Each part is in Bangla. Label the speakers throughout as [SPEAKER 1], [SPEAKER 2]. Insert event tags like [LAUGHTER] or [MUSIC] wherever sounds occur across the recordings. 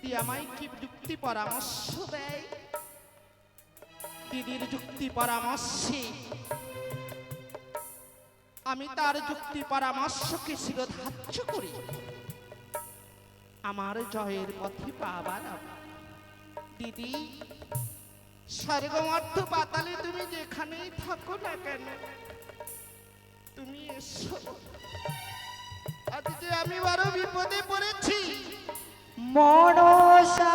[SPEAKER 1] দিদি আমায় কি যুক্তি পরামর্শ দেয়? দিদির যুক্তি পরামর্শে আমি তার যুক্তি পরামর্শকে শিরোধার্য করি। আমার জয়ের পথে পাবার দিদি স্বর্গমর্থ পাতালে তুমি যেখানেই থাকো না কেন, তুমি এসো। আজ যে আমি বড় বিপদে পড়েছি
[SPEAKER 2] মনসা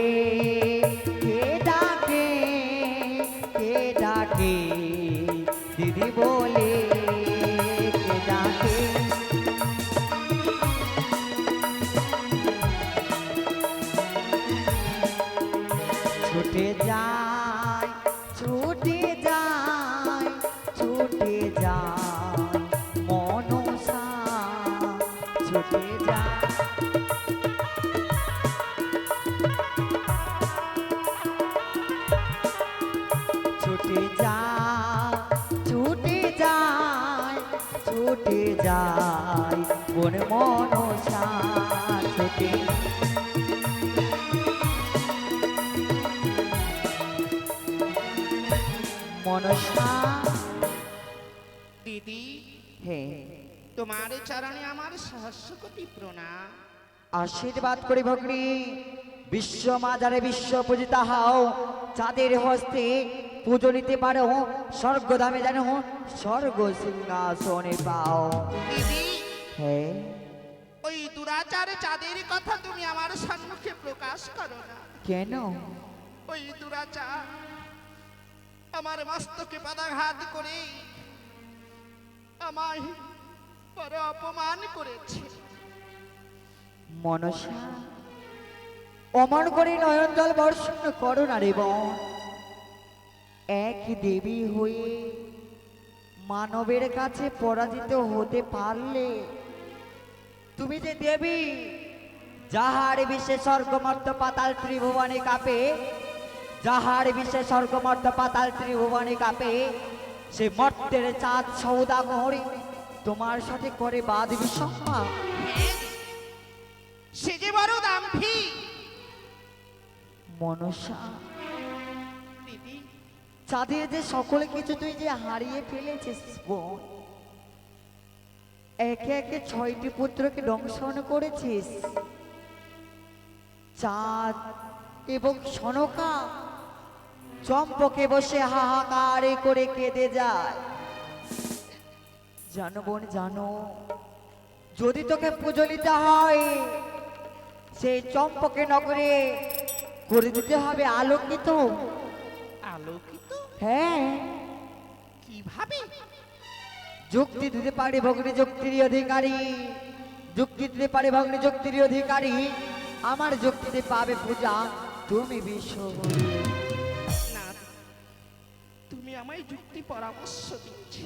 [SPEAKER 1] দিদি
[SPEAKER 2] বলে যায় মন মনসা ছুটে মনসা
[SPEAKER 1] দিদি
[SPEAKER 2] হে।
[SPEAKER 1] তোমার চরণে আমার সহস্র কোটি প্রণাম।
[SPEAKER 2] আশীর্বাদ করি ভগ্নী বিশ্ব মাজারে বিশ্ব পূজিতা হও চাঁদের হস্তে পুজো নিতে পারো। স্বর্গধামে জানো স্বর্গ সিংহাসনে পাও।
[SPEAKER 1] দিদি
[SPEAKER 2] হ্যাঁ
[SPEAKER 1] ওই দুরাচার চাঁদের কথা তুমি আমার সম্মুখে প্রকাশ করো না।
[SPEAKER 2] কেন?
[SPEAKER 1] ওই দুরাচার আমার মস্তকে পদাঘাত করে আমায় বড় অপমান করেছে।
[SPEAKER 2] মনসা অমন করে নয়ন জল বর্ষণ করো না রে বোন। এক দেবী হয়ে মানবের কাছে পরাজিত হতে পারলে তুমি যে দেবী যাহার বিশেষ স্বর্গমর্ত পাতাল ত্রিভুবনে কাপে যাহার বিশেষ স্বর্গমর্ত পাতাল ত্রিভুবনে কাপে সে মর্তের চাঁদ সৌদা সৌদাগর তোমার সাথে করে বাদ বিসম্মা
[SPEAKER 1] সে যে বড় দাম্ভী
[SPEAKER 2] মনসা চাঁদের যে সকলে কিছু তুই যে হারিয়ে ফেলেছিস বোন, একে একে ছয়টি পুত্রকে দংশন করেছিস। চাঁদ এবং সনকা চম্পকে বসে হাহাকারে করে কেঁদে যায়। জানো বোন, জানো, যদি তোকে পুজো নিতে হয়, সেই চম্পকে নগরে করে দিতে হবে আলোকিত।
[SPEAKER 1] আলোকিত
[SPEAKER 2] হ্যাঁ
[SPEAKER 1] কীভাবে
[SPEAKER 2] যুক্তি দিতে পারে ভগ্নী যুক্তির অধিকারী। যুক্তি দিতে পারে ভগ্নী যুক্তির অধিকারী। আমার যুক্তিতে পাবে পূজা তুমি বিশ্ব
[SPEAKER 1] না তুমি আমায় যুক্তি পরামর্শ দিচ্ছি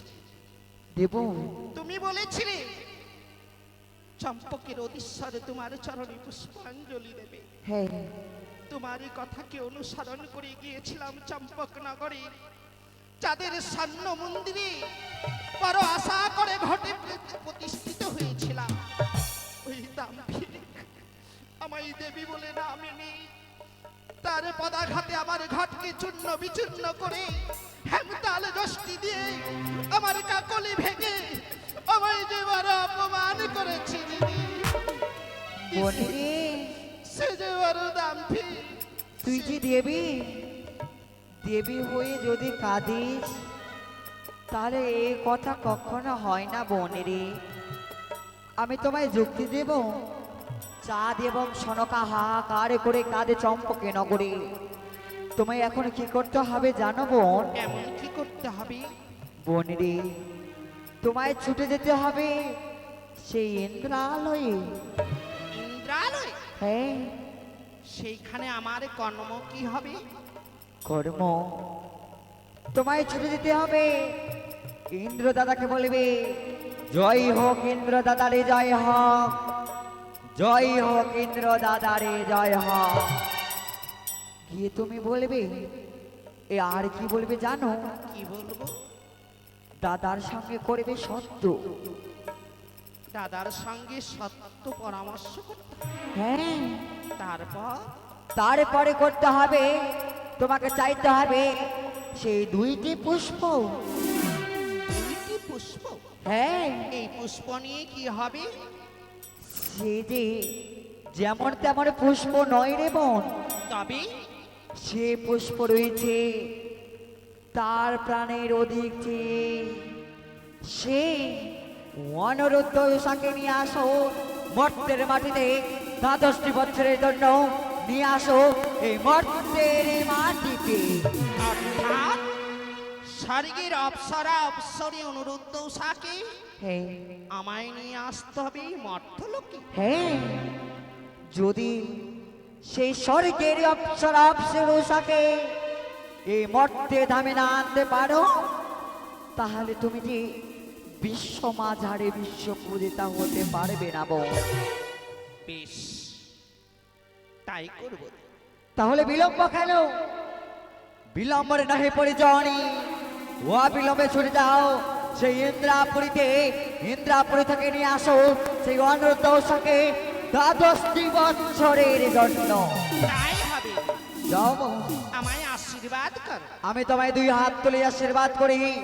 [SPEAKER 2] দেব।
[SPEAKER 1] তুমি বলেছিলে চম্পকের অধীশ্বরে তোমার চরণে পুষ্পাঞ্জলি দেবে।
[SPEAKER 2] হ্যাঁ।
[SPEAKER 1] তোমার এই কথাকে অনুসরণ করে গিয়েছিলাম চম্পক নগরে যাদের স্বর্ণ মন্দিরে বড় আশা করে ঘটে প্রতিষ্ঠিত হয়েছিলাম। ওই দাম্ভিক আমায় দেবী বলে নামে নেই তার পদাঘাতে আমার ঘটকে চূর্ণ বিচূর্ণ করে হেমতাল দষ্টি দিয়ে আমার কাকলি ভেঙে আমায় যে বড় অপমান করেছে দিদি।
[SPEAKER 2] তুই কি দেবী? দেবী হয়ে যদি কাঁদিস তাহলে এই কথা কখনো হয় না বোনেরে। আমি তোমায় যুক্তি দেব। চাঁদ এবং সনকা হাহাকার করে কাঁদে চম্পকে নগরে। তোমায় এখন কি করতে হবে জানো বোন?
[SPEAKER 1] এমন কি করতে হবে?
[SPEAKER 2] বোনেরে তোমায় ছুটে যেতে হবে সেই ইন্দ্রালয়ে।
[SPEAKER 1] ইন্দ্রালয়?
[SPEAKER 2] হ্যাঁ।
[SPEAKER 1] সেইখানে আমার কর্ম কি হবে?
[SPEAKER 2] কর্ম তোমায় ছুটে যেতে হবে। ইন্দ্র দাদাকে বলবে জয় হোক ইন্দ্র দাদারে জয় হোক। জয় হোক ইন্দ্র দাদারে জয় হোক। গিয়ে তুমি বলবে এ আর কি বলবে জানো?
[SPEAKER 1] কি বলব?
[SPEAKER 2] দাদার সঙ্গে করবে সত্য।
[SPEAKER 1] দাদার সঙ্গে সত্য পরামর্শ করতে
[SPEAKER 2] হ্যাঁ।
[SPEAKER 1] তারপর?
[SPEAKER 2] তারপরে করতে হবে তোমাকে চাইতে হবে সেই দুইটি পুষ্প।
[SPEAKER 1] দুইটি পুষ্প?
[SPEAKER 2] হ্যাঁ।
[SPEAKER 1] এই পুষ্প নিয়ে কি হবে?
[SPEAKER 2] সে যে যেমন তেমন পুষ্প নয় রে বোন।
[SPEAKER 1] তবে?
[SPEAKER 2] সে পুষ্প রয়েছে তার প্রাণের অধিক চেয়ে। সে অনরুদ্ধ সাকে নিয়ে আসো মর্তের মাটিতে। দ্বাদশটি বছরের জন্য নিয়ে আসো এই মর্তের মাটিতে।
[SPEAKER 1] অর্থাৎ স্বর্গের অপ্সরা অপ্সরে অনুরুদ্ধ উষাকে
[SPEAKER 2] হ্যাঁ
[SPEAKER 1] আমায় নিয়ে আসতে হবে মর্থলোকে
[SPEAKER 2] হ্যাঁ যদি সেই স্বর্গের অপ্সরা অপ্সরসাকে এই মর্তে ধামে না আনতে পারো তাহলে তুমি কি বিশ্ব মাঝারে বিশ্ব পূজিতা হতে পারবে না বোন
[SPEAKER 1] বেশ। তাই করব।
[SPEAKER 2] তাহলে বিলম্ব কেন? বিলম্বরে নাহি পরিজনি। ও বিলম্বে ছুটে যাও। সেই ইন্দ্রাপুরীতে ইন্দ্রাপুরী থেকে নিয়ে আসো সেই অনুরোধকে দ্বাদশটি বৎসরের জন্য।
[SPEAKER 1] তাই হবে।
[SPEAKER 2] যাও
[SPEAKER 1] আমায় আশীর্বাদ কর।
[SPEAKER 2] আমি তোমায় দুই হাত তুলে আশীর্বাদ করি।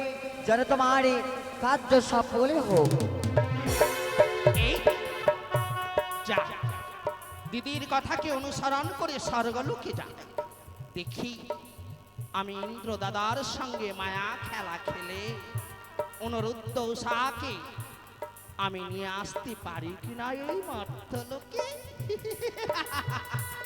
[SPEAKER 2] যেন তোমার কার্য সফল হোক।
[SPEAKER 1] দিদির কথাকে অনুসরণ করে স্বর্গলোকে যান দেখি, আমি ইন্দ্রদাদার সঙ্গে মায়া খেলা খেলে অনুরুদ্ধ উষাকে আমি নিয়ে আসতে পারি কিনা এই মর্তলোকে? [LAUGHS]